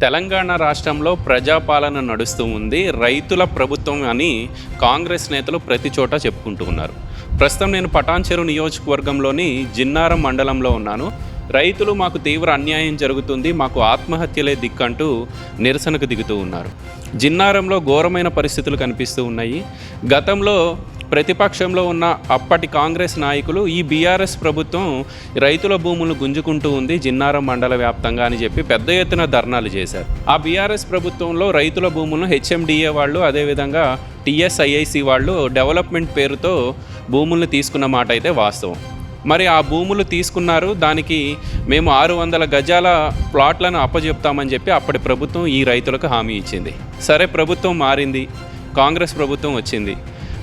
తెలంగాణ రాష్ట్రంలో ప్రజాపాలన నడుస్తూ ఉంది. రైతుల ప్రభుత్వం అని కాంగ్రెస్ నేతలు ప్రతి చోట చెప్పుకుంటూ ఉన్నారు. ప్రస్తుతం నేను పటాన్చెరు నియోజకవర్గంలోని జిన్నారం మండలంలో ఉన్నాను. రైతులు మాకు తీవ్ర అన్యాయం జరుగుతుంది. మాకు ఆత్మహత్యలే దిక్కంటూ నిరసనకు దిగుతూ ఉన్నారు. జిన్నారంలో ఘోరమైన పరిస్థితులు కనిపిస్తూ ఉన్నాయి. గతంలో ప్రతిపక్షంలో ఉన్న అప్పటి కాంగ్రెస్ నాయకులు ఈ బీఆర్ఎస్ ప్రభుత్వం రైతుల భూములు గుంజుకుంటూ ఉంది జిన్నారం మండల వ్యాప్తంగా అని చెప్పి పెద్ద ఎత్తున ధర్నాలు చేశారు. ఆ బీఆర్ఎస్ ప్రభుత్వంలో రైతుల భూములను హెచ్ఎండిఏ వాళ్ళు అదేవిధంగా టీఎస్ఐఐసి వాళ్ళు డెవలప్మెంట్ పేరుతో భూములను తీసుకున్న మాట అయితే వాస్తవం. మరి ఆ భూములు తీసుకున్నారు దానికి మేము ఆరు వందల గజాల ప్లాట్లను అప్పజెప్తామని చెప్పి అప్పటి ప్రభుత్వం ఈ రైతులకు హామీ ఇచ్చింది. సరే ప్రభుత్వం మారింది కాంగ్రెస్ ప్రభుత్వం వచ్చింది.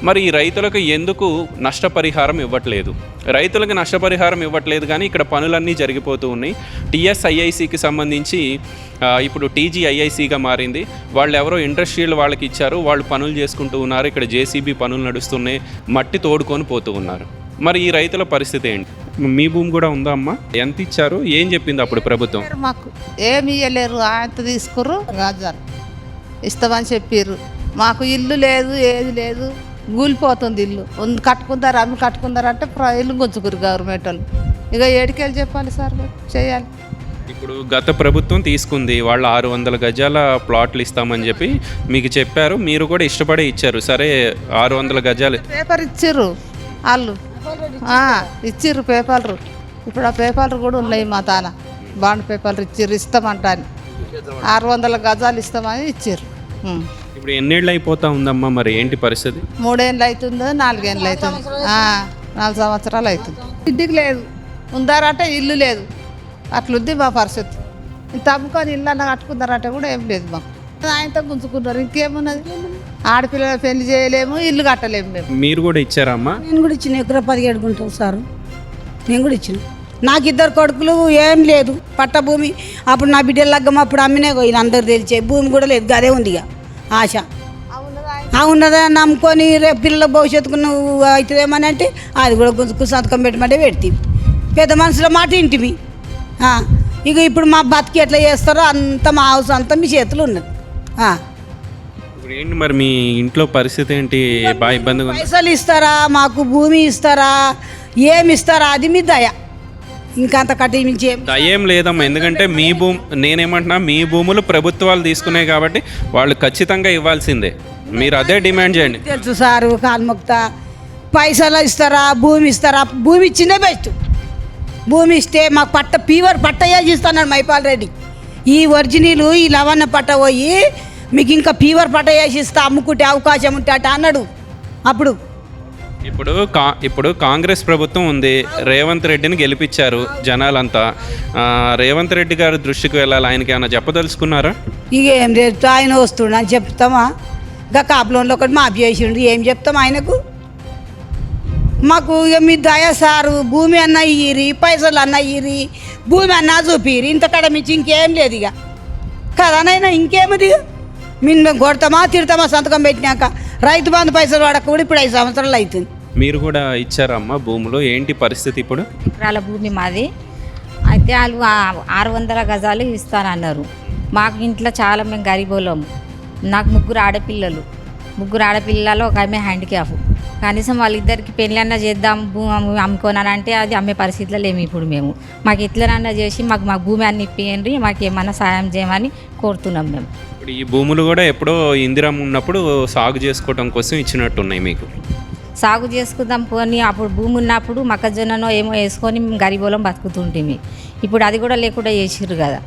మరి ఈ రైతులకు ఎందుకు నష్టపరిహారం ఇవ్వట్లేదు? రైతులకు నష్టపరిహారం ఇవ్వట్లేదు కానీ ఇక్కడ పనులన్నీ జరిగిపోతూ ఉన్నాయి. టీఎస్ఐఐసికి సంబంధించి ఇప్పుడు టీజీఐఐసిగా మారింది. వాళ్ళు ఎవరో ఇండస్ట్రియల్ వాళ్ళకి ఇచ్చారు. వాళ్ళు పనులు చేసుకుంటూ ఉన్నారు. ఇక్కడ జేసీబీ పనులు నడుస్తున్నాయి. మట్టి తోడుకొని పోతూ ఉన్నారు. మరి ఈ రైతుల పరిస్థితి ఏంటి? మీ భూమి కూడా ఉందా అమ్మా? ఎంత ఇచ్చారు? ఏం చెప్పింది అప్పుడు ప్రభుత్వం? మాకు. ఏమి ఇయ్యలేరు. ఎంత తీసుకుర్రు? రాజారు. ఇస్తామని చెప్పిర్రు. మాకు ఇల్లు లేదు ఏది లేదు. కూలిపోతుంది ఇల్లు. కట్టుకుందారు అమ్మి కట్టుకుందారు అంటే ఇల్లు గుంజుకురు గవర్నమెంట్ వాళ్ళు. ఇక ఏడికెళ్ళి చెప్పాలి సార్. చేయాలి. ఇప్పుడు గత ప్రభుత్వం తీసుకుంది వాళ్ళు ఆరు వందల గజాల ప్లాట్లు ఇస్తామని చెప్పి మీకు చెప్పారు మీరు కూడా ఇష్టపడే ఇచ్చారు. సరే ఆరు వందల గజాలు. పేపర్ ఇచ్చిర్రు వాళ్ళు. ఇచ్చిర్రు పేపర్లు. ఇప్పుడు ఆ పేపర్లు కూడా ఉన్నాయి మా తాన. బాండ్ పేపర్లు ఇచ్చిర్రు ఇస్తామంటాని ఆరు వందల గజాలు ఇస్తామని ఇచ్చిర్రు. ఉం. ఇప్పుడు ఎన్నేళ్ళు అయిపోతా ఉందమ్మా మరి? ఏంటి పరిస్థితి? మూడేళ్ళు అవుతుందో నాలుగేళ్ళు అవుతుంది ఆ, నాలుగు సంవత్సరాలు అవుతుంది ఇంటికి లేదు. ఉందారంటే ఇల్లు లేదు. అట్లుంది మా పరిస్థితి. ఇంత అమ్ముకొని ఇల్లు అన్న కట్టుకున్నారంటే కూడా ఏం లేదు మాకు. ఆయనతో గుంజుకున్నారు ఇంకేమున్నది? ఆడపిల్లల పెళ్ళి చేయలేము ఇల్లు కట్టలేము మేము. మీరు కూడా ఇచ్చారమ్మా నేను కూడా ఇచ్చిన ఎకరా పదిహేడు గుంటలు సారు. నేను కూడా ఇచ్చిన. నాకు ఇద్దరు కొడుకులు ఏం లేదు. పట్ట భూమి అప్పుడు నా బిడ్డల లగ్గం అప్పుడు అమ్మినే పోయిన అందరు తెలిసే. భూమి కూడా లేదు అదే ఉంది ఇక ఆశ. ఆ ఉన్నదా నమ్ముకొని రేపు పిల్లల భవిష్యత్తుకు నువ్వు అవుతుందేమని అంటే అది కూడా గుంజుకు సంతకం పెట్టమంటే పెడితే. పెద్ద మనుషుల మాట ఇంటివి ఇక ఇప్పుడు మా బతికి ఎట్లా చేస్తారో అంత మా హౌస్ అంతా మీ చేతులు ఉన్నది. ఆ. ఇప్పుడు ఏంటి మరి మీ ఇంట్లో పరిస్థితి ఏంటి? బాగా ఇబ్బందిగా ఉంది. పైసలు ఇస్తారా? మాకు భూమి ఇస్తారా? ఏమి ఇస్తారా? అది మీ దయ. ఇంకంత కట్టించి ఏం లేదమ్మా. ఎందుకంటే మీ భూమి నేనేమంటున్నా మీ భూములు ప్రభుత్వాలు తీసుకున్నాయి కాబట్టి వాళ్ళు ఖచ్చితంగా ఇవ్వాల్సిందే. మీరు అదే డిమాండ్ చేయండి. తెలుసు సారు కాల్ముక్త పైసలు ఇస్తారా భూమి ఇస్తారా? భూమి ఇచ్చిందే బెస్ట్. భూమి ఇస్తే మాకు పట్ట పీవర్ పట్ట వేసి ఇస్తున్నాడు మైపాల్ రెడ్డి. ఈ ఒరిజినల్ ఈ లవణ పట్ట పోయి మీకు ఇంకా పీవర్ పట్ట ఇస్తా అమ్ముకుంటే అవకాశం ఉంటే అట అన్నాడు. అప్పుడు ఇప్పుడు కా ఇప్పుడు కాంగ్రెస్ ప్రభుత్వం ఉంది. రేవంత్ రెడ్డిని గెలిపించారు జనాలంతా. రేవంత్ రెడ్డి గారి దృష్టికి వెళ్ళాలి. ఆయనకి ఏమైనా చెప్పదలుచుకున్నారా? ఇక ఏం రేపు ఆయన వస్తుండ అని చెప్తామా? ఇంకా కాపులోన్లో ఒకటి మాఫీ చేసిండు. ఏం చెప్తాం ఆయనకు? మాకు ఇక మీ దయ సారు. భూమి అన్న ఇయ్యిరి పైసలు అన్న ఇయ్యిరి భూమి అన్న చూపిరి ఇంతకడ మించి ఇంకేం లేదు ఇక. కదనైనా ఇంకేమిది మేము మిన్న కొడతామా తిడతామా సంతకం పెట్టినాక? రైతు బంధు పైసలు వాడక కూడా ఇప్పుడు ఐదు సంవత్సరాలు అవుతుంది. మీరు కూడా ఇచ్చారమ్మా భూములు. ఏంటి పరిస్థితి ఇప్పుడు? ఎకరాల భూమి మాది. అయితే వాళ్ళు ఆ- ఆరు వందల గజాలు ఇస్తానన్నారు. మాకు ఇంట్లో చాలా మేము గరీబోళ్ళము నాకు ముగ్గురు ఆడపిల్లలు. ముగ్గురు ఆడపిల్లలు ఒక ఆమె హ్యాండిక్యాప్. కనీసం వాళ్ళిద్దరికి పెళ్ళన్నా చేద్దాం భూమి అమ్ముకోనానంటే అది అమ్మే పరిస్థితిలో లేము ఇప్పుడు మేము. మాకు ఎట్లనన్నా చేసి మాకు మా భూమి అన్ని ఇప్పియండి మాకు ఏమన్నా సాయం చేయమని కోరుతున్నాం మేము. ఇప్పుడు ఈ భూములు కూడా ఎప్పుడో ఇందిరం ఉన్నప్పుడు సాగు చేసుకోవడం కోసం ఇచ్చినట్టున్నాయి మీకు. సాగు చేసుకుందాం పోనీ అప్పుడు భూమి ఉన్నప్పుడు మొక్కజొన్ననో ఏమో వేసుకొని గరీబోలం బతుకుతుంటిమి. ఇప్పుడు అది కూడా లేకుండా చేసిర్రు కదా.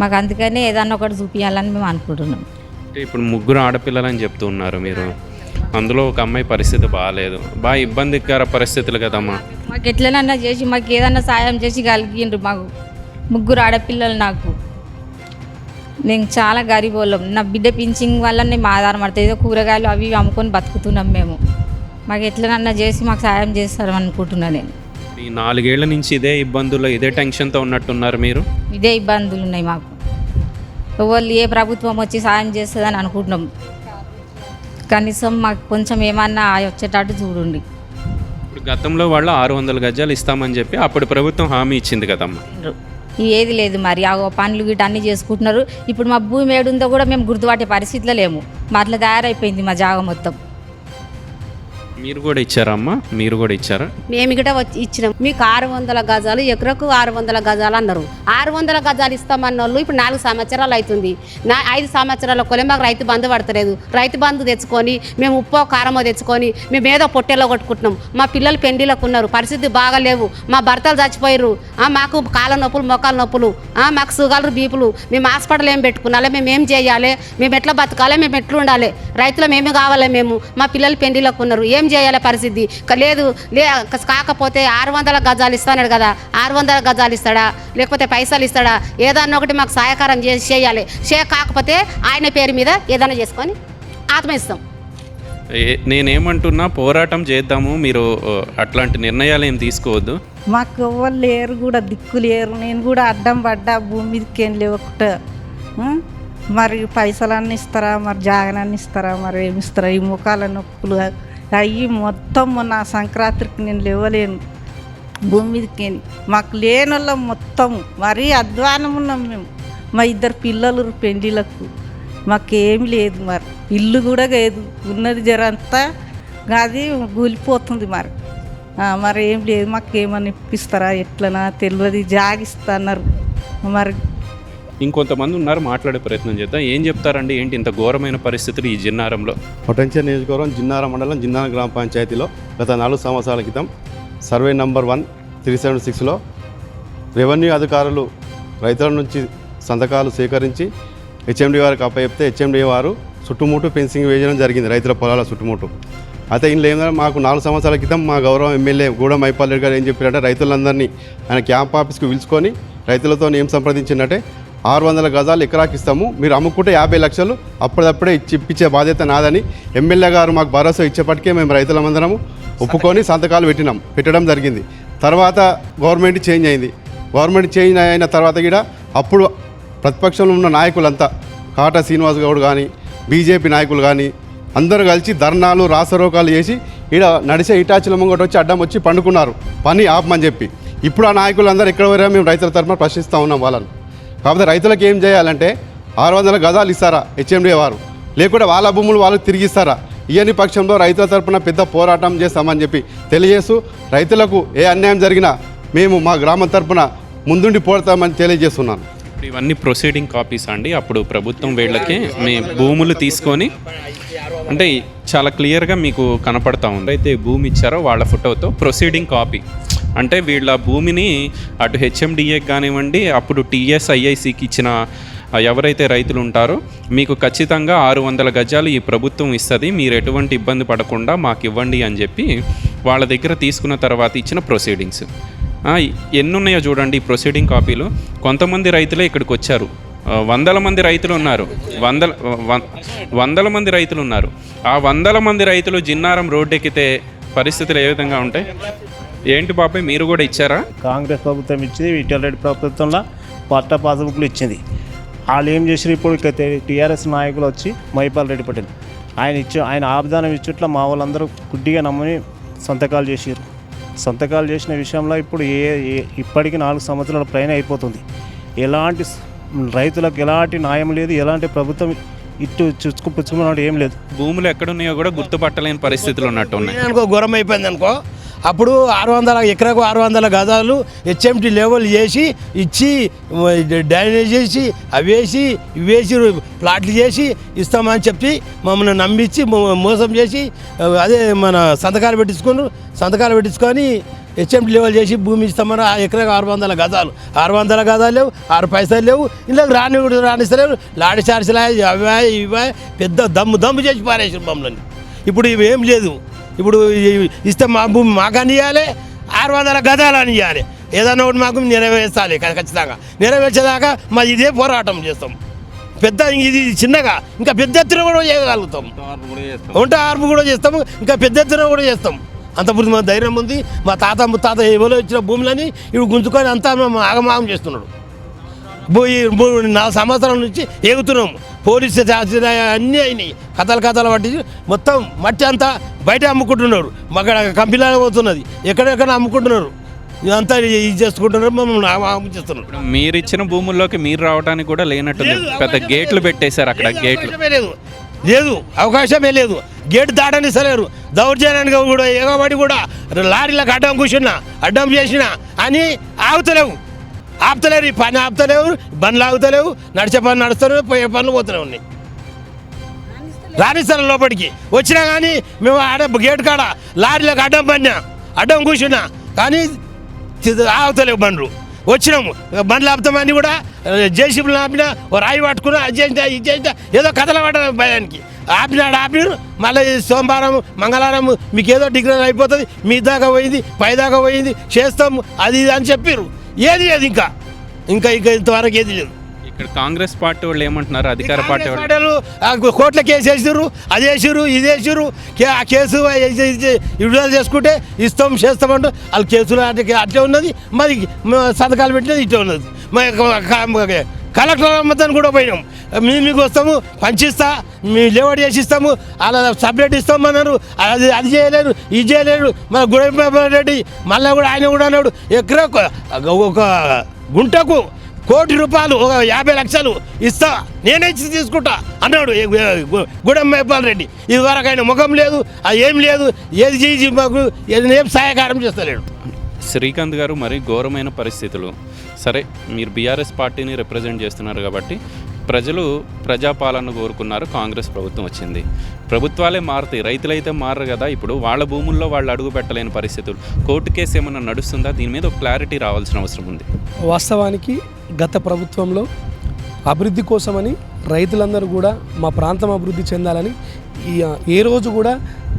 మాకు అందుకనే ఏదన్నా ఒకటి చూపించాలని మేము అనుకుంటున్నాం. అంటే ఇప్పుడు ముగ్గురు ఆడపిల్లలని చెప్తూ ఉన్నారు మీరు. అందులో ఒక అమ్మాయి పరిస్థితి బాగాలేదు బాగా ఇబ్బందికర పరిస్థితులు కదమ్మా. మాకు ఎట్లనన్నా చేసి మాకు ఏదన్నా సాయం చేసి కలిగిండ్రు మాకు ముగ్గురు ఆడపిల్లలు నాకు. నేను చాలా గరీబోళ్ళం. నా బిడ్డ పింఛింగ్ వల్ల మేము ఆధారపడతాయి ఏదో కూరగాయలు అవి అమ్ముకొని బతుకుతున్నాం మేము. మాకు ఎట్లనన్నా చేసి మాకు సాయం చేస్తారని అనుకుంటున్నా నేను. ఈ నాలుగేళ్ళ నుంచి ఇదే ఇబ్బందుల్లో ఇదే టెన్షన్తో ఉన్నట్టున్నారు మీరు? ఇదే ఇబ్బందులు ఉన్నాయి మాకు. ఎవరు ఏ ప్రభుత్వం వచ్చి సాయం చేస్తుందని అనుకుంటున్నాం. కనీసం మాకు కొంచెం ఏమన్నా వచ్చేటట్టు చూడండి. ఇప్పుడు గతంలో వాళ్ళు ఆరు వందల గజాలు ఇస్తామని చెప్పి అప్పుడు ప్రభుత్వం హామీ ఇచ్చింది కదమ్మా? ఏది లేదు మరి. ఆ పనులు గిట్ట అన్నీ చేసుకుంటున్నారు. ఇప్పుడు మా భూమి ఏడుందో కూడా మేము గుర్తుపట్టే పరిస్థితిలో లేము. మా అట్లా తయారైపోయింది మా జాగ మొత్తం. మీరు కూడా ఇచ్చారమ్మా? మీరు కూడా ఇచ్చారా? మేము కూడా వచ్చి ఇచ్చినాం. మీకు ఆరు వందల గజాలు ఎకరకు ఆరు వందల గజాలు అన్నారు. ఆరు వందల గజాలు ఇస్తామన్న వాళ్ళు ఇప్పుడు నాలుగు సంవత్సరాలు అవుతుంది. నా ఐదు సంవత్సరాల కొలే మాకు రైతు బంధు పడతలేదు. రైతు బంధు తెచ్చుకొని మేము ఉప్పో కారమో తెచ్చుకొని మేము ఏదో పొట్టెలో కొట్టుకుంటున్నాం. మా పిల్లలు పెండిలకు ఉన్నారు. పరిస్థితి బాగాలేవు. మా భర్తలు చచ్చిపోయారు మాకు కాళ్ళ నొప్పులు మోకాల నొప్పులు. మాకు సుగాలు బీపులు. మేము హాస్పిటల్ ఏం పెట్టుకున్నాలి? మేము ఏం చేయాలి? మేము ఎట్లా బతకాలి? మేము ఎట్లా ఉండాలి రైతులు మేము కావాలి మేము? మా పిల్లలు పెండిలకు ఉన్నారు. ఏం చేయాలి పరిస్థితి. లేదు లే కాకపోతే ఆరు వందల గజాలు ఇస్తాడు కదా. ఆరు వందల గజాలు ఇస్తాడా? లేకపోతే పైసలు ఇస్తాడా? ఏదన్నా ఒకటి మాకు సహాయకారం చేసి చేయాలి. చే కాకపోతే ఆయన పేరు మీద ఏదైనా చేసుకొని ఆత్మయిస్తాం ఏ- నేనేమంటున్నా పోరాటం చేద్దాము. మీరు అట్లాంటి నిర్ణయాలు ఏం తీసుకోవద్దు. మాకు ఎవ్వరు లేరు కూడా దిక్కు లేరు. నేను కూడా అడ్డం పడ్డా భూమి మీదకి ఏం ఉం? మరి పైసలన్నీ ఇస్తారా? మరి జాగనాన్ని ఇస్తారా? మరి ఏమి ఇస్తారా? ఈ ముఖాల నొప్పులు అయ్యి మొత్తం నా సంక్రాంతికి నేను లేవలేను. భూమి మీదకి మాకు లేని వాళ్ళం మొత్తం మరీ అధ్వానం ఉన్నాం మేము. మా ఇద్దరు పిల్లలు పెండిలకు మాకేమి లేదు మరి. ఇల్లు కూడా లేదు. ఉన్నది జరంతా అది కూలిపోతుంది మరి. మరి ఏం లేదు. మాకు ఇప్పిస్తారా? ఎట్లనా? తెలియదు జాగిస్తా అన్నారు మరి ఇంకొంతమంది ఉన్నారు మాట్లాడే ప్రయత్నం చేద్దాం. ఏం చెప్తారండి? ఏంటి ఇంత ఘోరమైన పరిస్థితులు ఈ జిన్నారంలో? పొటెన్షియల్ నియోజకవర్గం జిన్నారం మండలం జిన్నారం గ్రామ పంచాయతీలో గత నాలుగు సంవత్సరాల క్రితం survey number one three seven సిక్స్లో రెవెన్యూ అధికారులు రైతుల నుంచి సంతకాలు సేకరించి హెచ్ఎండి వారికి అప్పచెప్తే హెచ్ఎండి వారు చుట్టుముట్టు ఫెన్సింగ్ వేయడం జరిగింది రైతుల పొలాల చుట్టుముట్టు. అయితే ఇందులో ఏంటంటే మాకు నాలుగు సంవత్సరాల క్రితం మా గౌరవ ఎమ్మెల్యే గూడెం మైపాల్ రెడ్డి గారు ఏం చెప్పారంటే రైతులందరినీ ఆయన క్యాంప్ ఆఫీస్కి పిలుచుకొని రైతులతో ఏం సంప్రదించిందంటే ఆరు వందల గజాలు ఎకరాకి ఇస్తాము. మీరు అమ్ముకుంటే యాభై లక్షలు. అప్పుడప్పుడే ఇప్పించే బాధ్యత నాదని ఎమ్మెల్యే గారు మాకు భరోసా ఇచ్చేప్పటికే మేము రైతులమందరము ఒప్పుకొని సంతకాలు పెట్టినాం. పెట్టడం జరిగింది. తర్వాత గవర్నమెంట్ చేంజ్ అయింది. గవర్నమెంట్ చేంజ్ అయిన తర్వాత కూడా అప్పుడు ప్రతిపక్షంలో ఉన్న నాయకులంతా కాటా శ్రీనివాస్ గౌడ్ కానీ బీజేపీ నాయకులు కానీ అందరూ కలిసి ధర్నాలు రాసరోకాలు చేసి ఈడ నడిచే ఇటాచుల ముంగట వచ్చి అడ్డం వచ్చి పండుకున్నారు. పని ఆపమని చెప్పి. ఇప్పుడు ఆ నాయకులందరూ ఎక్కడ పోయారో మేము రైతుల తరఫున ప్రశ్నిస్తూ ఉన్నాం వాళ్ళని. కాకపోతే రైతులకు ఏం చేయాలంటే ఆరు వందల గజాలు ఇస్తారా హెచ్ఎండి వారు? లేకుంటే వాళ్ళ భూములు వాళ్ళకి తిరిగిస్తారా ఇవన్నీ పక్షంలో రైతుల తరపున పెద్ద పోరాటం చేస్తామని చెప్పి తెలియజేస్తూ రైతులకు ఏ అన్యాయం జరిగినా మేము మా గ్రామం తరపున ముందుండి పోడతామని తెలియజేస్తున్నాను. ఇప్పుడు ఇవన్నీ ప్రొసీడింగ్ కాపీస్ అండి. అప్పుడు ప్రభుత్వం వీళ్ళకి మీ భూములు తీసుకొని అంటే చాలా క్లియర్గా మీకు కనపడతా ఉంది. అయితే భూమి ఇచ్చారో వాళ్ళ ఫోటోతో ప్రొసీడింగ్ కాపీ అంటే వీళ్ళ భూమిని అటు హెచ్ఎండిఏకి కానివ్వండి అప్పుడు టీఎస్ఐఐసికి ఇచ్చిన ఎవరైతే రైతులు ఉంటారో మీకు ఖచ్చితంగా ఆరు వందల గజాలు ఈ ప్రభుత్వం ఇస్తుంది. మీరు ఎటువంటి ఇబ్బంది పడకుండా మాకు ఇవ్వండి అని చెప్పి వాళ్ళ దగ్గర తీసుకున్న తర్వాత ఇచ్చిన ప్రొసీడింగ్స్ ఎన్ని ఉన్నాయో చూడండి ఈ ప్రొసీడింగ్ కాపీలు కొంతమంది రైతులే ఇక్కడికి వచ్చారు. వందల మంది రైతులు ఉన్నారు. వందల వందల మంది రైతులు ఉన్నారు. ఆ వందల మంది రైతులు జిన్నారం రోడ్డు ఎక్కితే పరిస్థితులు ఏ విధంగా ఉంటాయి? ఏంటి బాబాయ్ మీరు కూడా ఇచ్చారా? కాంగ్రెస్ ప్రభుత్వం ఇచ్చింది విఠల్ రెడ్డి ప్రభుత్వంలో పట్ట పాస్బుక్లు ఇచ్చింది. వాళ్ళు ఏం చేసారు ఇప్పుడు? టీఆర్ఎస్ నాయకులు వచ్చి మైపాల్ రెడ్డి పటేల్ ఆయన ఇచ్చి ఆయన ఆబ్దానం ఇచ్చుట్ల మా వాళ్ళందరూ గుడ్డిగా నమ్మని సంతకాలు చేసారు సంతకాలు చేసిన విషయంలో ఇప్పుడు ఏ ఏ- ఇప్పటికి నాలుగు సంవత్సరాల పైన అయిపోతుంది. ఎలాంటి రైతులకు ఎలాంటి న్యాయం లేదు ఎలాంటి ప్రభుత్వం ఇటు చుచ్చుకు పుచ్చుకున్నట్టు ఏం లేదు. భూములు ఎక్కడున్నాయో కూడా గుర్తుపట్టలేని పరిస్థితులు ఉన్నట్టు ఉన్నాయి అనుకో ఘోరం అయిపోయింది అనుకో. అప్పుడు ఆరు వందల ఎకరాకు ఆరు వందల గజాలు హెచ్ఎంటి లెవెల్ చేసి ఇచ్చి డ్యామేజ్ చేసి అవి వేసి ఇవి వేసి ప్లాట్లు చేసి ఇస్తామని చెప్పి మమ్మల్ని నమ్మించి మోసం చేసి అదే మన సంతకాలు పెట్టించుకుని సంతకాలు పెట్టించుకొని హెచ్ఎంటీ లెవెల్ చేసి భూమి ఇస్తామని ఆ ఎకరాకు ఆరు వందల గజాలు. ఆరు వందల గజాలు లేవు ఆరు పైసలు లేవు. ఇలా రాని రాణిస్తలేవు లాడి చార్జీలు అవా ఇవే పెద్ద దమ్ము దమ్ము చేసి పారేసారు మమ్మల్ని. ఇప్పుడు ఇవేం లేదు. ఇప్పుడు ఇస్తే మా భూమి మాకని ఇవ్వాలి ఆరు వందల గదాలని ఇవ్వాలి ఏదైనా ఒకటి మాకు నెరవేర్చాలి ఖచ్చితంగా. నెరవేర్చేదాకా మా ఇదే పోరాటం చేస్తాం. పెద్ద ఇది చిన్నగా ఇంకా పెద్ద ఎత్తున కూడా చేయగలుగుతాం. వంట ఆర్పు కూడా చేస్తాము ఇంకా పెద్ద ఎత్తున కూడా చేస్తాం. అంత మా ధైర్యం ఉంది. మా తాత ముత్తాత ఎవరో ఇచ్చిన భూములని ఇవి గుంజుకొని అంతా మేము ఆగమాగం చేస్తున్నాడు. పోయి నాలుగు సంవత్సరాల నుంచి ఎగుతున్నాం పోలీస్ అన్నీ అయినాయి. కథలు కథలు పట్టి మొత్తం మట్టి అంతా బయట అమ్ముకుంటున్నారు. అక్కడ కంపెనీలో పోతున్నది. ఎక్కడెక్కడ అమ్ముకుంటున్నారు. ఇదంతా ఇది చేసుకుంటున్నారు మమ్మల్ని చేస్తున్నారు మీరు ఇచ్చిన భూముల్లోకి మీరు రావడానికి కూడా లేనట్టుంది పెద్ద గేట్లు పెట్టేశారు అక్కడ గేట్లు. లేదు. లేదు అవకాశమే లేదు. గేట్ దాటని సలేరు దౌర్జన్యానికి కూడా ఎగబడి కూడా లారీలకు అడ్డం కూర్చున్నా అడ్డం చేసిన అని ఆగుతలేవు. ఆపుతలేరు ఈ పని ఆపుతలేవు బండ్లు ఆగుతలేవు నడిచే పని నడుస్తలేవు పోయే పనులు పోతూనే ఉన్నాయి. రాణిస్తారు లోపలికి? వచ్చినా కానీ మేము ఆడ గేట్ కాడ లారీలకు అడ్డం పడినా అడ్డం కూర్చున్నా కానీ ఆగుతలేవు బండ్లు. వచ్చినాము. బండ్లు ఆపుతామని కూడా జేసీబీలు ఆపినా ఓ రాయి పట్టుకున్నా అది చేయించా ఇది చేయించా ఏదో కథలు పడ్డ భయానికి. ఆపినాడు ఆపినారు మళ్ళీ సోమవారం మంగళవారం మీకు ఏదో డిగ్రీ అయిపోతుంది మీ దాకా పోయింది పై దాకా పోయింది చేస్తాము అది ఇది అని చెప్పారు ఏది లేదు ఇంకా. ఇంకా ఇంకా ఇంతవరకు ఏది లేదు. ఇక్కడ కాంగ్రెస్ పార్టీ వాళ్ళు ఏమంటున్నారు? అధికార పార్టీ వాళ్ళు? కోర్టులో కేసు వేసిర్రు అది వేసిర్రు ఇది వేసిర్రు కే- ఆ కేసు విడుదల చేసుకుంటే ఇస్తాం చేస్తామంటూ వాళ్ళ కేసులు అట్లా అట్లే ఉన్నది. మరి సంతకాలు పెట్టినది ఇట్లా ఉన్నది. కలెక్టర్ అమ్మతాన్ని కూడా పోయినాం. మేము మీకు వస్తాము పంచిస్తా మీ లేవట్ చేసి ఇస్తాము అలా సపరేట్ ఇస్తామన్నారు అది అది చేయలేరు ఇది చేయలేరు. మన గుడ రెడ్డి మళ్ళీ కూడా ఆయన కూడా అన్నాడు ఎక్కడ ఒక గుంటకు కోటి రూపాయలు ఒక యాభై లక్షలు ఇస్తా నేనే తీసుకుంటా అన్నాడు ఏ- మేపాల్ రెడ్డి. ఇది వరకు ఆయన ముఖం లేదు అది ఏం లేదు ఏది చేసి మాకు ఏది ఏం సహాయకారం చేస్తలేడు. శ్రీకాంత్ గారు మరి ఘోరమైన పరిస్థితులు. సరే మీరు బీఆర్ఎస్ పార్టీని రిప్రజెంట్ చేస్తున్నారు కాబట్టి ప్రజలు ప్రజాపాలన కోరుకున్నారు కాంగ్రెస్ ప్రభుత్వం వచ్చింది. ప్రభుత్వాలే మారుతాయి రైతులైతే మారరు కదా. ఇప్పుడు వాళ్ళ భూముల్లో వాళ్ళు అడుగు పెట్టలేని పరిస్థితులు. కోర్టు కేసు ఏమైనా నడుస్తుందా? దీని మీద ఒక క్లారిటీ రావాల్సిన అవసరం ఉంది. వాస్తవానికి గత ప్రభుత్వంలో అభివృద్ధి కోసమని రైతులందరూ కూడా మా ప్రాంతం అభివృద్ధి చెందాలని ఏ రోజు కూడా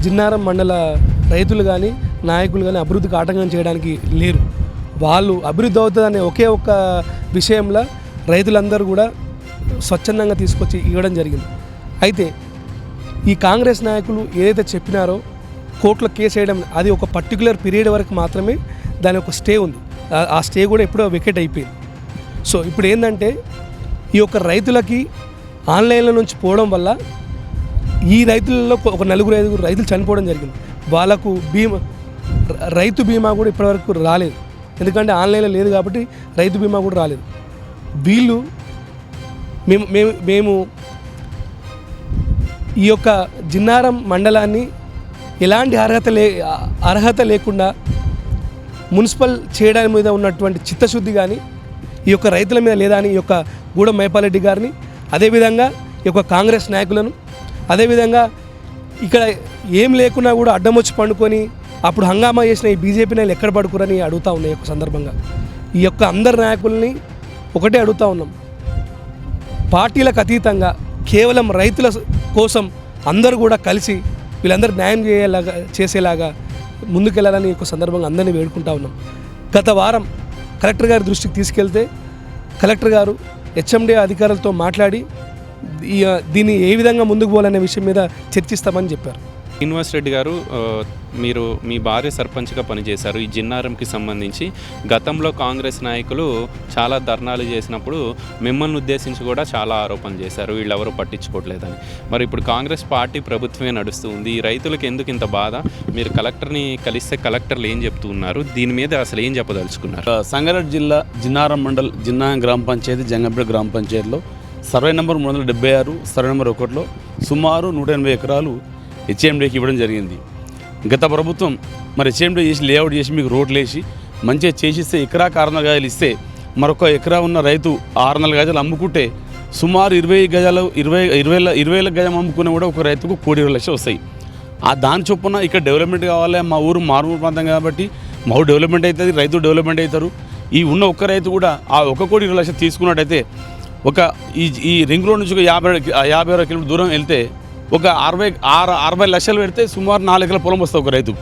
జిన్నారం మండల రైతులు కానీ నాయకులు కానీ అభివృద్ధికి ఆటంకం చేయడానికి లేరు. వాళ్ళు అభివృద్ధి అవుతుందనే ఒకే ఒక్క విషయంలో రైతులందరూ కూడా స్వచ్ఛందంగా తీసుకొచ్చి ఇవ్వడం జరిగింది. అయితే ఈ కాంగ్రెస్ నాయకులు ఏదైతే చెప్పినారో కోర్టులో కేసు వేయడం అది ఒక పర్టికులర్ పీరియడ్ వరకు మాత్రమే దాని ఒక స్టే ఉంది. ఆ- స్టే కూడా ఎప్పుడో వికెట్ అయిపోయింది. సో ఇప్పుడు ఏంటంటే ఈ యొక్క రైతులకి ఆన్లైన్ల నుంచి పోవడం వల్ల ఈ రైతులలో ఒక నలుగురు ఐదుగురు రైతులు చనిపోవడం జరిగింది. వాళ్ళకు బీమా రైతు బీమా కూడా ఇప్పటివరకు రాలేదు. ఎందుకంటే ఆన్లైన్లో లేదు కాబట్టి రైతు బీమా కూడా రాలేదు. వీళ్ళు మేము మేము మేము ఈ యొక్క జిన్నారం మండలాన్ని ఎలాంటి అర్హత లే అర్హత లేకుండా మున్సిపల్ చేయడానికి మీద ఉన్నటువంటి చిత్తశుద్ధి కానీ ఈ యొక్క రైతుల మీద లేదా అని ఈ యొక్క గూడెం మైపాలరెడ్డి గారిని అదేవిధంగా ఈ యొక్క కాంగ్రెస్ నాయకులను అదేవిధంగా ఇక్కడ ఏం లేకున్నా కూడా అడ్డం వచ్చి పండుకొని అప్పుడు హంగామా చేసిన ఈ బీజేపీ నాయకులు ఎక్కడ పడుకురని అడుగుతా ఉన్నాయి ఒక సందర్భంగా. ఈ యొక్క అందరి నాయకుల్ని ఒకటే అడుగుతా ఉన్నాం. పార్టీలకు అతీతంగా కేవలం రైతుల కోసం అందరూ కూడా కలిసి వీళ్ళందరూ న్యాయం చేయేలాగా చేసేలాగా ముందుకెళ్ళాలని ఈ యొక్క సందర్భంగా అందరినీ వేడుకుంటా ఉన్నాం. గత వారం కలెక్టర్ గారి దృష్టికి తీసుకెళ్తే కలెక్టర్ గారు హెచ్ఎండి అధికారులతో మాట్లాడి దీన్ని ఏ విధంగా ముందుకు పోవాలనే విషయం మీద చర్చిస్తామని చెప్పారు. శ్రీనివాస్ రెడ్డి గారు మీరు మీ భార్య సర్పంచ్గా పనిచేశారు ఈ జిన్నారంకి సంబంధించి. గతంలో కాంగ్రెస్ నాయకులు చాలా ధర్నాలు చేసినప్పుడు మిమ్మల్ని ఉద్దేశించి కూడా చాలా ఆరోపణలు చేశారు. వీళ్ళెవరూ పట్టించుకోవట్లేదని. మరి ఇప్పుడు కాంగ్రెస్ పార్టీ ప్రభుత్వమే నడుస్తుంది. ఈ రైతులకు ఎందుకు ఇంత బాధ? మీరు కలెక్టర్ని కలిస్తే కలెక్టర్లు ఏం చెప్తున్నారు దీని మీద అసలు ఏం చెప్పదలుచుకున్నారు? సంగారెడ్డి జిల్లా జిన్నారం మండల్ జిన్నా గ్రామ పంచాయతీ జంగంపేట గ్రామ పంచాయతీలో సర్వే నెంబర్ మూడు వందల డెబ్బై ఆరు సర్వే నెంబర్ ఒకటిలో సుమారు నూట ఎనభై ఎకరాలు హెచ్ఎండికి ఇవ్వడం జరిగింది. గత ప్రభుత్వం మరి హెచ్ఎండి చేసి లేఅవుట్ చేసి మీకు రోడ్లు వేసి మంచిగా చేసిస్తే ఎకరా ఆరు గజాలు ఇస్తే మరొక ఎకరా ఉన్న రైతు ఆరు నెలల గజాలు అమ్ముకుంటే సుమారు ఇరవై గజాలు ఇరవై ఇరవై ఇరవై వేల గజం అమ్ముకునే కూడా ఒక రైతుకు కోటి ఇరవై లక్షలు వస్తాయి. ఆ దాని చొప్పున ఇక్కడ డెవలప్మెంట్ కావాలి మా ఊరు మారుమూల ప్రాంతం కాబట్టి మా ఊరు డెవలప్మెంట్ అవుతుంది రైతు డెవలప్మెంట్ అవుతారు. ఈ ఉన్న ఒక్క రైతు కూడా ఆ ఒక కోటి ఇరవై లక్షలు తీసుకున్నట్టయితే ఒక ఈ ఈ రింగ్ రోడ్ నుంచి ఒక యాభై యాభై అరవై కిలోమీటర్ దూరం వెళ్తే ఒక అరవై ఆరు అరవై లక్షలు పెడితే సుమారు నాలుగు ఎకరాల పొలం వస్తుంది ఒక రైతు.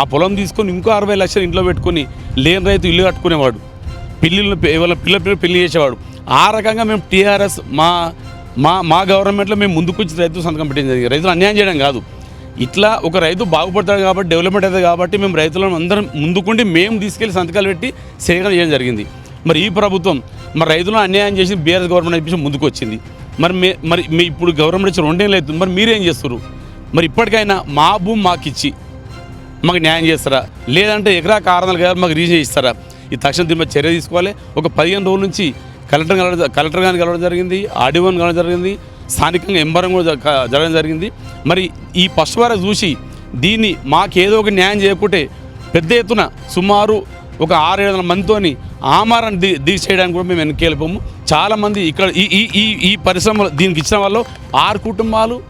ఆ పొలం తీసుకొని ఇంకో అరవై లక్షలు ఇంట్లో పెట్టుకొని లేని రైతు ఇల్లు కట్టుకునేవాడు. పెళ్ళిళ్ళు ఎవరి పిల్ల పిల్లలు పెళ్ళి చేసేవాడు. ఆ రకంగా మేము టీఆర్ఎస్ మా మా మా గవర్నమెంట్లో మేము ముందుకొచ్చి రైతు సంతకం పెట్టింది జరిగింది. రైతులు అన్యాయం చేయడం కాదు. ఇట్లా ఒక రైతు బాగుపడతాడు కాబట్టి డెవలప్మెంట్ అవుతుంది కాబట్టి మేము రైతులను అందరం ముందుకుండి మేము తీసుకెళ్ళి సంతకాలు పెట్టి సేకరణ చేయడం జరిగింది. మరి ఈ ప్రభుత్వం మరి రైతులను అన్యాయం చేసి బీఆర్ఎస్ గవర్నమెంట్ అనిపించి ముందుకు వచ్చింది. మరి మే మరి మీ ఇప్పుడు గవర్నమెంట్ వచ్చి రెండేళ్ళు అవుతుంది. మరి మీరేం చేస్తారు మరి ఇప్పటికైనా మా భూమి మాకు ఇచ్చి మాకు న్యాయం చేస్తారా? లేదంటే ఎకరా కారణాలు కదా మాకు రీజన్ ఇస్తారా ఈ తక్షణ దీని చర్య తీసుకోవాలి. ఒక పదిహేను రోజుల నుంచి కలెక్టర్ కలవడం కలెక్టర్ గారిని కలవడం జరిగింది ఆర్డీఓని కలవడం జరిగింది స్థానికంగా ఎంబరం కూడా జరగడం జరిగింది. మరి ఈ పశువార చూసి దీన్ని మాకేదో ఒక న్యాయం చేయకుంటే పెద్ద ఎత్తున సుమారు ఒక ఆరు ఏడు వందల మందితోని ఆమారాన్ని ది దీక్ష చేయడానికి కూడా మేము వెనకెళ్ళిపోము చాలామంది ఇక్కడ ఈ ఈ ఈ ఈ దీనికి ఇచ్చిన వాళ్ళు ఆరు కుటుంబాలు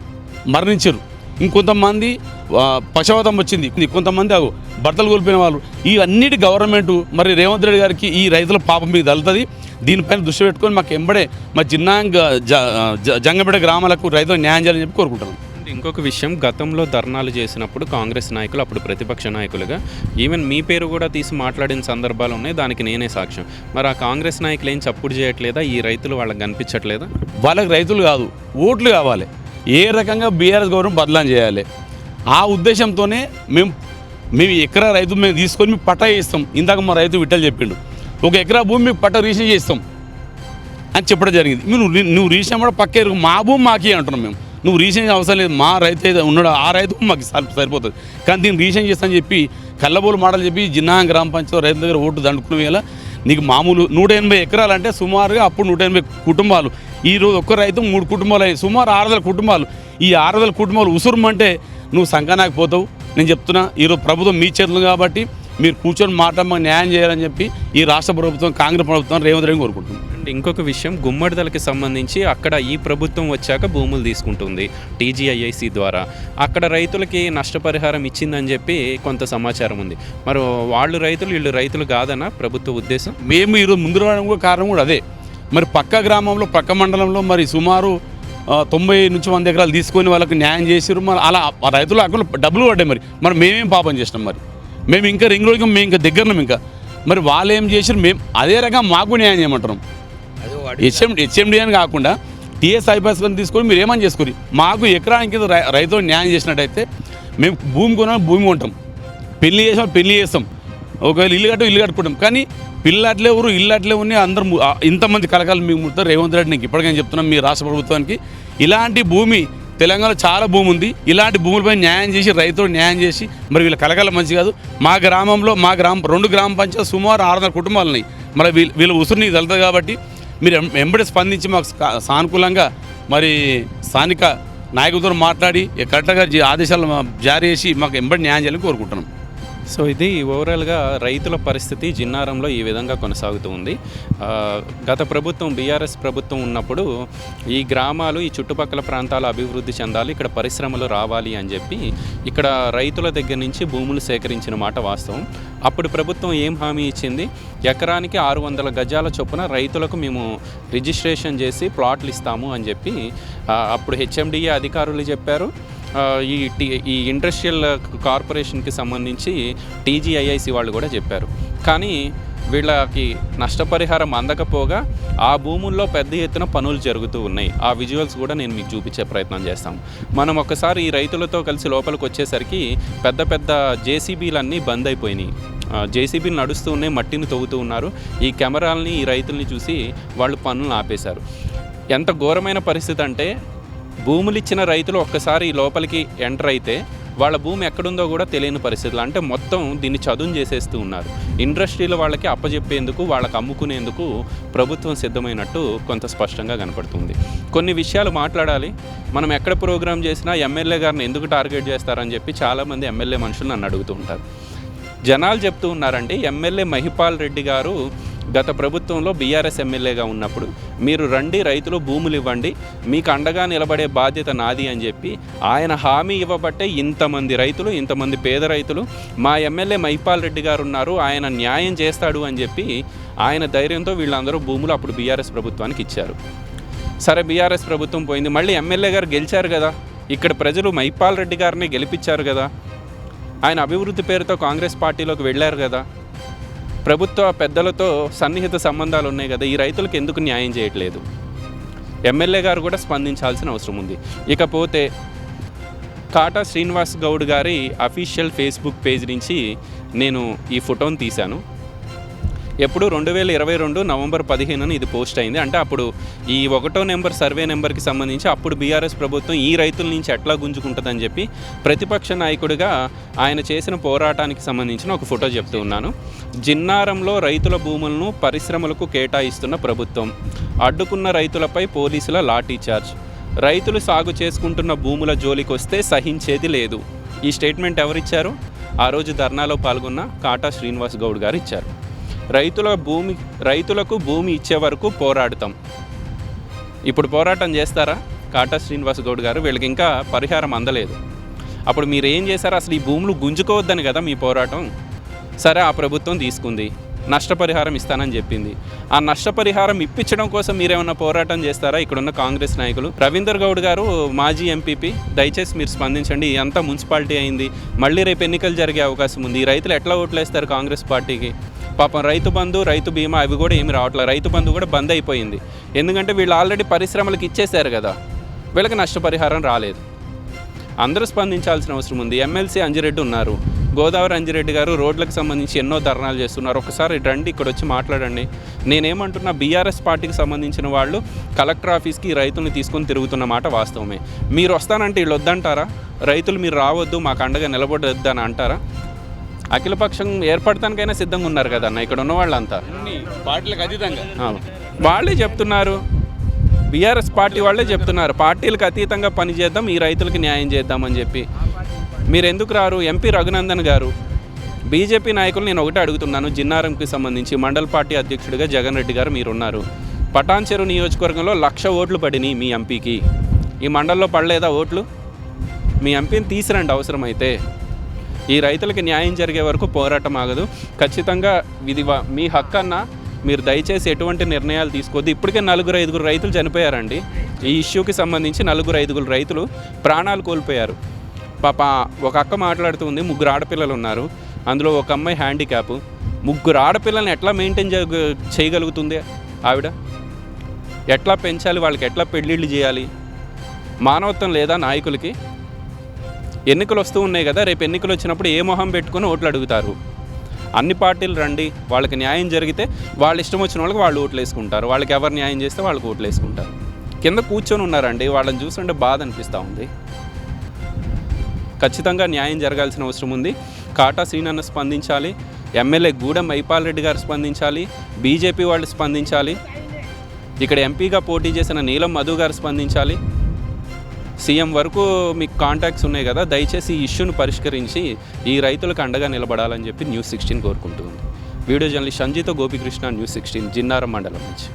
మరణించారు. ఇంకొంతమంది ఆ, వచ్చింది. కొంతమంది భర్తలు కోల్పోయిన వాళ్ళు. ఇవన్నిటి గవర్నమెంట్ మరి రేవంత్ రెడ్డి గారికి ఈ రైతుల పాపం మీకు తగులుతుంది దీనిపైన దృష్టి పెట్టుకొని మాకు ఎంబడే మా జిన్నాంగ జంగపేట గ్రామాలకు రైతులు న్యాయం చేయాలని చెప్పి కోరుకుంటున్నాం. ఇంకొక విషయం గతంలో ధర్నాలు చేసినప్పుడు కాంగ్రెస్ నాయకులు అప్పుడు ప్రతిపక్ష నాయకులుగా ఈవెన్ మీ పేరు కూడా తీసి మాట్లాడిన సందర్భాలు ఉన్నాయి దానికి నేనే సాక్ష్యం. మరి ఆ కాంగ్రెస్ నాయకులు ఏం చప్పుడు చేయట్లేదా? ఈ రైతులు వాళ్ళకి కనిపించట్లేదా? వాళ్ళకి రైతులు కాదు ఓట్లు కావాలి. ఏ రకంగా బీఆర్ఎస్ గవర్నమెంట్ బదలాం చేయాలి? ఆ ఉద్దేశంతోనే మేము మేము ఎకరా రైతు మేము తీసుకొని మేము పట్టా చేస్తాం. ఇందాక మా రైతు విట్టలు చెప్పిండు. ఒక ఎకరా భూమి మీకు పట్టా రీసెంట్ చేస్తాం. అని చెప్పడం జరిగింది. నువ్వు నువ్వు రీసెంట్ కూడా పక్కే మా భూమి మాకే అంటున్నాం మేము. నువ్వు రీసెంట్ అవసరం లేదు. మా రైతు అయితే ఉన్నాడు ఆ రైతు మాకు సరిపోతుంది. కానీ దీన్ని రీసెంట్ చేస్తానని చెప్పి కళ్ళబోలు మాటలు చెప్పి జిన్నా గ్రామ పంచాయతీ రైతుల దగ్గర ఓటు దండుకునే వేళ నీకు మామూలు నూట ఎనభై ఎకరాలు అంటే సుమారుగా అప్పుడు నూట ఎనభై కుటుంబాలు. ఈరోజు ఒక్క రైతు మూడు కుటుంబాలు అయ్యాయి. సుమారు ఆరు వందల కుటుంబాలు. ఈ ఆరు వందల కుటుంబాలు ఉసురుమంటే నువ్వు సంఘానికి పోతావు. నేను చెప్తున్నా ఈరోజు ప్రభుత్వం మీ చేతులు కాబట్టి మీరు కూర్చొని మాట న్యాయం చేయాలని చెప్పి ఈ రాష్ట్ర ప్రభుత్వం కాంగ్రెస్ ప్రభుత్వం రేవంత్ రెడ్డి కోరుకుంటున్నాం. ఇంకొక విషయం గుమ్మడిదలకి సంబంధించి అక్కడ ఈ ప్రభుత్వం వచ్చాక భూములు తీసుకుంటుంది టీజీఐఐసి ద్వారా. అక్కడ రైతులకి నష్టపరిహారం ఇచ్చిందని చెప్పి కొంత సమాచారం ఉంది. మరి వాళ్ళు రైతులు వీళ్ళు రైతులు కాదన్న ప్రభుత్వ ఉద్దేశం? మేము ఈరోజు ముందు రావడం కూడా కారణం కూడా అదే. మరి పక్క గ్రామంలో పక్క మండలంలో మరి సుమారు తొంభై నుంచి వంద ఎకరాలు తీసుకొని వాళ్ళకి న్యాయం చేసారు మరి అలా ఆ రైతుల అకౌంట్లో డబ్బులు పడ్డాయి మరి. మరి మేమేం పాపం చేసినాం మరి? మేము ఇంకా రింగ్ రోడ్కి మేము ఇంకా దగ్గరలో ఇంకా. మరి వాళ్ళు ఏం చేసారు మేము అదే రకంగా మాకు న్యాయం చేయమంటున్నాం. హెచ్ఎం హెచ్ఎండి అని కాకుండా టీఎస్ ఐపాస్ కానీ తీసుకొని మీరు ఏమని చేసుకోరు? మాకు ఎకరానికి కింద రై- రైతులకు న్యాయం చేసినట్టయితే మేము భూమి కొనాలి భూమి కొంటాం. పెళ్ళి చేసాం పెళ్ళి చేస్తాం. ఒకవేళ ఇల్లు కట్టు ఇల్లు కట్టుకుంటాం. కానీ పిల్లలు అట్లే ఊరు ఇల్లు అట్లే ఉన్నాయి అందరు ఇంతమంది కలకాలు మీకు ముడతారు రేవంత్ రెడ్డి నీకు ఇప్పటికైనా చెప్తున్నాం మీ రాష్ట్ర ప్రభుత్వానికి. ఇలాంటి భూమి తెలంగాణలో చాలా భూమి ఉంది. ఇలాంటి భూములపై న్యాయం చేసి రైతులు న్యాయం చేసి మరి వీళ్ళ కలకాల మంచి కాదు. మా గ్రామంలో మా గ్రామం రెండు గ్రామ పంచాయతీ సుమారు ఆరు వందల కుటుంబాలు ఉన్నాయి మరి వీళ్ళ వీళ్ళ ఉసురు నీకు తెలుతుంది కాబట్టి మీరు ఎం- వెంబడి స్పందించి మాకు సా- సానుకూలంగా మరి స్థానిక నాయకులతో మాట్లాడి కరెక్ట్గా జీ- ఆదేశాలు జారీ చేసి మాకు ఎంబడి న్యాయం చేయాలని కోరుకుంటున్నాం. సో ఇది ఓవరాల్గా రైతుల పరిస్థితి జిన్నారంలో ఈ విధంగా కొనసాగుతూ ఉంది. గత ప్రభుత్వం బీఆర్ఎస్ ప్రభుత్వం ఉన్నప్పుడు ఈ గ్రామాలు ఈ చుట్టుపక్కల ప్రాంతాలు అభివృద్ధి చెందాలి ఇక్కడ పరిశ్రమలు రావాలి అని చెప్పి ఇక్కడ రైతుల దగ్గర నుంచి భూములు సేకరించిన మాట వాస్తవం. అప్పుడు ప్రభుత్వం ఏం హామీ ఇచ్చింది? ఎకరానికి ఆరు వందల గజాల చొప్పున రైతులకు మేము రిజిస్ట్రేషన్ చేసి ప్లాట్లు ఇస్తాము అని చెప్పి అప్పుడు హెచ్ఎండిఏ అధికారులు చెప్పారు. ఈ టీ ఈ ఇండస్ట్రియల్ కార్పొరేషన్కి సంబంధించి టీజీఐఐసి వాళ్ళు కూడా చెప్పారు. కానీ వీళ్ళకి నష్టపరిహారం అందకపోగా ఆ భూముల్లో పెద్ద ఎత్తున పనులు జరుగుతూ ఉన్నాయి. ఆ విజువల్స్ కూడా నేను మీకు చూపించే ప్రయత్నం చేస్తాం. మనం ఒకసారి ఈ రైతులతో కలిసి లోపలికి వచ్చేసరికి పెద్ద పెద్ద జేసీబీలన్నీ బంద్ అయిపోయినాయి. జేసీబీలు నడుస్తూ ఉన్నాయి మట్టిని తవ్వుతూ ఉన్నారు. ఈ కెమెరాలని ఈ రైతుల్ని చూసి వాళ్ళు పనులను ఆపేశారు. ఎంత ఘోరమైన పరిస్థితి అంటే భూములు ఇచ్చిన రైతులు ఒక్కసారి ఈ లోపలికి ఎంటర్ అయితే వాళ్ళ భూమి ఎక్కడుందో కూడా తెలియని పరిస్థితులు. అంటే మొత్తం దీన్ని చదును చేసేస్తూ ఉన్నారు. ఇండస్ట్రీలు వాళ్ళకి అప్పజెప్పేందుకు వాళ్ళకి అమ్ముకునేందుకు ప్రభుత్వం సిద్ధమైనట్టు కొంత స్పష్టంగా కనపడుతుంది. కొన్ని విషయాలు మాట్లాడాలి. మనం ఎక్కడ ప్రోగ్రామ్ చేసినా ఎమ్మెల్యే గారిని ఎందుకు టార్గెట్ చేస్తారని చెప్పి చాలామంది ఎమ్మెల్యే మనుషులు నన్ను అడుగుతూ ఉంటారు. జనాలు చెప్తూ ఉన్నారండి ఎమ్మెల్యే మహిపాల్ రెడ్డి గారు గత ప్రభుత్వంలో బీఆర్ఎస్ ఎమ్మెల్యేగా ఉన్నప్పుడు మీరు రండి రైతులు భూములు ఇవ్వండి మీకు అండగా నిలబడే బాధ్యత నాది అని చెప్పి ఆయన హామీ ఇవ్వబట్టే ఇంతమంది రైతులు ఇంతమంది పేద రైతులు మా ఎమ్మెల్యే మహిపాల్ రెడ్డి గారు ఉన్నారు ఆయన న్యాయం చేస్తాడు అని చెప్పి ఆయన ధైర్యంతో వీళ్ళందరూ భూములు అప్పుడు బీఆర్ఎస్ ప్రభుత్వానికి ఇచ్చారు. సరే బీఆర్ఎస్ ప్రభుత్వం పోయింది. మళ్ళీ ఎమ్మెల్యే గారు గెలిచారు కదా. ఇక్కడ ప్రజలు మైపాల్ రెడ్డి గారిని గెలిపించారు కదా. ఆయన అభివృద్ధి పేరుతో కాంగ్రెస్ పార్టీలోకి వెళ్ళారు కదా. ప్రభుత్వ పెద్దలతో సన్నిహిత సంబంధాలు ఉన్నాయి కదా ఈ రైతులకు ఎందుకు న్యాయం చేయట్లేదు? ఎమ్మెల్యే గారు కూడా స్పందించాల్సిన అవసరం ఉంది. ఇకపోతే కాటా శ్రీనివాస్ గౌడ్ గారి అఫీషియల్ ఫేస్బుక్ పేజ్ నుంచి నేను ఈ ఫోటోని తీశాను. ఎప్పుడు రెండు వేల ఇరవై రెండు నవంబర్ పదిహేనున ఇది పోస్ట్ అయింది. అంటే అప్పుడు ఈ ఒకటో నెంబర్ సర్వే నెంబర్కి సంబంధించి అప్పుడు బీఆర్ఎస్ ప్రభుత్వం ఈ రైతుల నుంచి ఎట్లా గుంజుకుంటుందని చెప్పి ప్రతిపక్ష నాయకుడిగా ఆయన చేసిన పోరాటానికి సంబంధించిన ఒక ఫోటో చెప్తూ ఉన్నాను. జిన్నారంలో రైతుల భూములను పరిశ్రమలకు కేటాయిస్తున్న ప్రభుత్వం. అడ్డుకున్న రైతులపై పోలీసుల లాఠీ చార్జ్. రైతులు సాగు చేసుకుంటున్న భూముల జోలికి వస్తే సహించేది లేదు. ఈ స్టేట్మెంట్ ఎవరిచ్చారు? ఆ రోజు ధర్నాలో పాల్గొన్న కాటా శ్రీనివాస్ గౌడ్ గారు ఇచ్చారు రైతుల భూమి రైతులకు భూమి ఇచ్చే వరకు పోరాడుతాం. ఇప్పుడు పోరాటం చేస్తారా? కాటా శ్రీనివాస్ గౌడ్ గారు వీళ్ళకి ఇంకా పరిహారం అందలేదు. అప్పుడు మీరు ఏం చేశారు? అసలు ఈ భూములు గుంజుకోవద్దని కదా మీ పోరాటం? సరే ఆ ప్రభుత్వం తీసుకుంది. నష్టపరిహారం ఇస్తానని చెప్పింది. ఆ నష్టపరిహారం ఇప్పించడం కోసం మీరేమన్నా పోరాటం చేస్తారా? ఇక్కడున్న కాంగ్రెస్ నాయకులు. రవీందర్ గౌడ్ గారు మాజీ ఎంపీపీ దయచేసి మీరు స్పందించండి. అంతా మున్సిపాలిటీ అయింది. మళ్ళీ రేపు ఎన్నికలు జరిగే అవకాశం ఉంది. ఈ రైతులు ఎట్లా ఓట్లేస్తారు కాంగ్రెస్ పార్టీకి? పాపం రైతు బంధు రైతు బీమా అవి కూడా ఏమి రావట్లేదు రైతు బంధు కూడా బంద్ అయిపోయింది. ఎందుకంటే వీళ్ళు ఆల్రెడీ పరిశ్రమలకు ఇచ్చేశారు కదా. వీళ్ళకి నష్టపరిహారం రాలేదు. అందరూ స్పందించాల్సిన అవసరం ఉంది. ఎమ్మెల్సీ అంజిరెడ్డి ఉన్నారు. గోదావరి అంజిరెడ్డి గారు రోడ్లకు సంబంధించి ఎన్నో ధర్నాలు చేస్తున్నారు. ఒకసారి రండి ఇక్కడ వచ్చి మాట్లాడండి. నేనేమంటున్నా బీఆర్ఎస్ పార్టీకి సంబంధించిన వాళ్ళు కలెక్టర్ ఆఫీస్కి రైతుల్ని తీసుకొని తిరుగుతున్న మాట వాస్తవమే. మీరు వస్తానంటే వీళ్ళు వద్దంటారా? రైతులు మీరు రావద్దు మాకు అండగా నిలబడొద్దు అని అంటారా? అఖిలపక్షం ఏర్పడటానికైనా సిద్ధంగా ఉన్నారు కదా అన్న ఇక్కడ ఉన్న వాళ్ళంతా. పార్టీలకు అతీతంగా. వాళ్ళే చెప్తున్నారు. బీఆర్ఎస్ పార్టీ వాళ్ళే చెప్తున్నారు. పార్టీలకు అతీతంగా పనిచేద్దాం ఈ రైతులకి న్యాయం చేద్దామని చెప్పి. మీరు ఎందుకు రారు? ఎంపీ రఘునందన్ గారు. బీజేపీ నాయకులు నేను ఒకటే అడుగుతున్నాను జిన్నారంకి సంబంధించి మండల పార్టీ అధ్యక్షుడిగా జగన్ రెడ్డి గారు మీరున్నారు. పటాన్ చెరు నియోజకవర్గంలో లక్ష ఓట్లు పడినాయి మీ ఎంపీకి. ఈ మండలంలో పడలేదా ఓట్లు? మీ ఎంపీని తీసిరండి అవసరమైతే. ఈ రైతులకి న్యాయం జరిగే వరకు పోరాటం ఆగదు. ఖచ్చితంగా ఇది మీ హక్కు అన్న మీరు దయచేసి ఎటువంటి నిర్ణయాలు తీసుకోవద్దు. ఇప్పటికే నలుగురు ఐదుగురు రైతులు చనిపోయారండి. ఈ ఇష్యూకి సంబంధించి నలుగురు ఐదుగురు రైతులు ప్రాణాలు కోల్పోయారు. పాప ఒక అక్క మాట్లాడుతూ ఉంది ముగ్గురు ఆడపిల్లలు ఉన్నారు. అందులో ఒక అమ్మాయి హ్యాండిక్యాప్. ముగ్గురు ఆడపిల్లల్ని ఎట్లా మెయింటైన్ చేయ- చేయగలుగుతుంది ఆవిడ? ఎట్లా పెంచాలి? వాళ్ళకి ఎట్లా పెళ్ళిళ్ళు చేయాలి? మానవత్వం లేదా నాయకులకి? ఎన్నికలు వస్తూ ఉన్నాయి కదా రేపు ఎన్నికలు వచ్చినప్పుడు ఏ మొహం పెట్టుకొని ఓట్లు అడుగుతారు? అన్ని పార్టీలు రండి వాళ్ళకి న్యాయం జరిగితే వాళ్ళు ఇష్టం వచ్చిన వాళ్ళకి వాళ్ళు ఓట్లు వేసుకుంటారు వాళ్ళకి ఎవరు న్యాయం చేస్తే వాళ్ళకి ఓట్లు వేసుకుంటారు. కింద కూర్చొని ఉన్నారండి వాళ్ళని చూస్తుంటే బాధ అనిపిస్తూ ఉంది. ఖచ్చితంగా న్యాయం జరగాల్సిన అవసరం ఉంది. కాటా సీనన్న స్పందించాలి ఎమ్మెల్యే గూడెం మైపాల్ రెడ్డి గారు స్పందించాలి బీజేపీ వాళ్ళు స్పందించాలి ఇక్కడ ఎంపీగా పోటీ చేసిన నీలం మధు గారు స్పందించాలి సీఎం వరకు మీకు కాంటాక్ట్స్ ఉన్నాయి కదా దయచేసి ఈ ఇష్యూను పరిష్కరించి ఈ రైతులకు అండగా నిలబడాలని చెప్పి న్యూస్ సిక్స్టీన్ కోరుకుంటుంది video journalist Sanjeetha Gopikrishna news sixteen Jinnaram మండలం నుంచి.